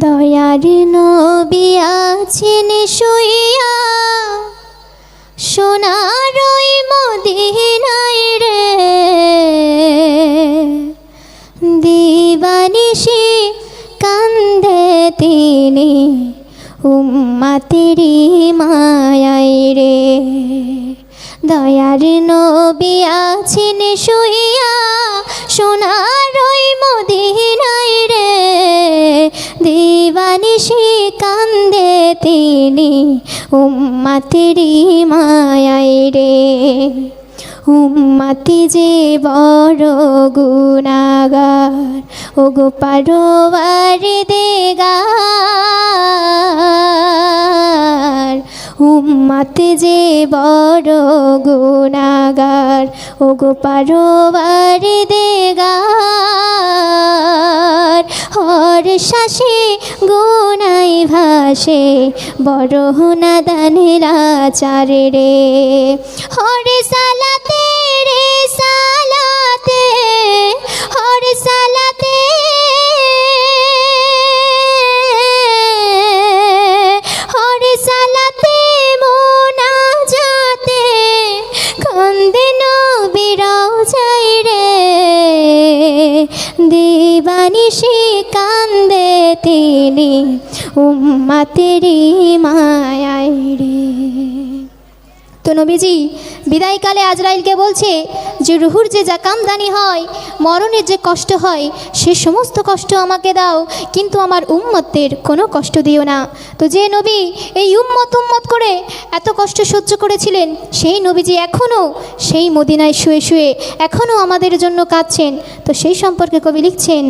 দয়ার নবী আছেন শুইয়া। সোনার মদিনায় রে। দিবানিশি কান্দে তিনি উম্মাতেরি মায়াই রে। দয়ার নবী আছেন শুইয়া, সোনার দিবানিশি কান্দে তিনি, উম্মাতেরি মায়াই রে। উম্মাতি যে বড় গুণাগার ও গো পারোয়ার দেগার। উম্মাতি যে বড় গুণাগার ও গো পারোয়ার দেগার। হর শ্বাসে গুনাই ভাসে বড় হুনা দানেরা চারে রে। হরে সালাতে দিবানিশি কান্দে তিনি, উম্মাতেরি মায়াই রে। তো নবীজি, বিদায়কালে আজরাইলকে বলছে যে, রুহুর যে জাকামদানি হয়, মরণের যে কষ্ট হয়, সে সমস্ত কষ্ট আমাকে দাও, কিন্তু আমার উম্মতের কোনো কষ্ট দিও না। তো যে নবী এই উম্মত উম্মত করে এত কষ্ট সহ্য করেছিলেন, সেই নবীজি এখনও সেই মদিনায় শুয়ে শুয়ে, এখনও আমাদের জন্য কাঁদছেন। তো সেই সম্পর্কে কবি লিখছেন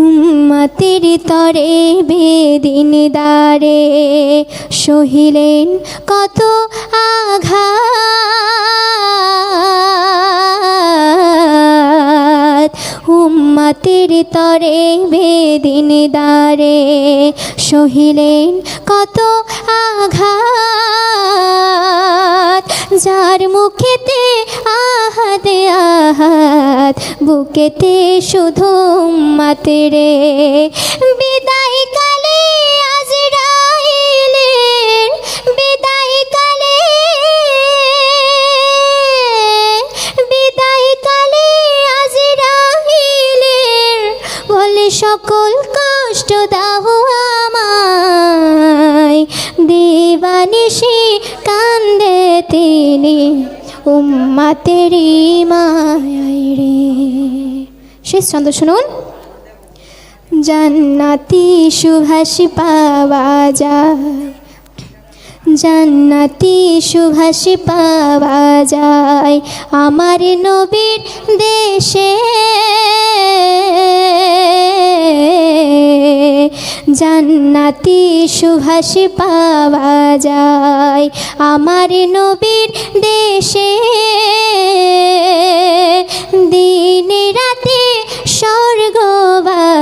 উম্মতের তরে বেদিন দারে সহিলেন কত আঘাত। উম্মতের তরে বেদিন দারে সহিলেন কত আঘাত। যার মুখেতে বুকেতে শুধু মাতে রে। বিদায় কালে আজরাইলের বিদায় কালে। বিদায় কালে আজরাইলের বলে সকল কষ্ট দাও আমায়। দেবানিশি কান্দে তিনি। উম্মাতেরি মায়াই রে। শেষ ছন্দ শুনুন। জান্নাতি সুভাষ পাওয়া যায়। জান্নাতি সুভাষ পাওয়া যায়। আমার নবীর দেশে জান্নাতি সুভাষ পাওয়া যায় আমার নবীর দেশে। দিন রাতে স্বর্গবাসীর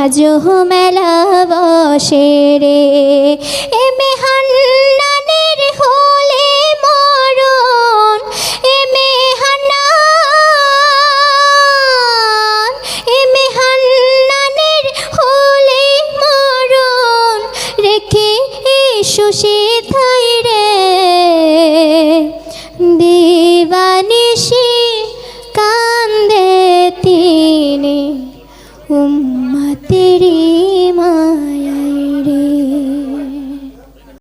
আজও মেলা বসে রে। এ মেহান্নানের সে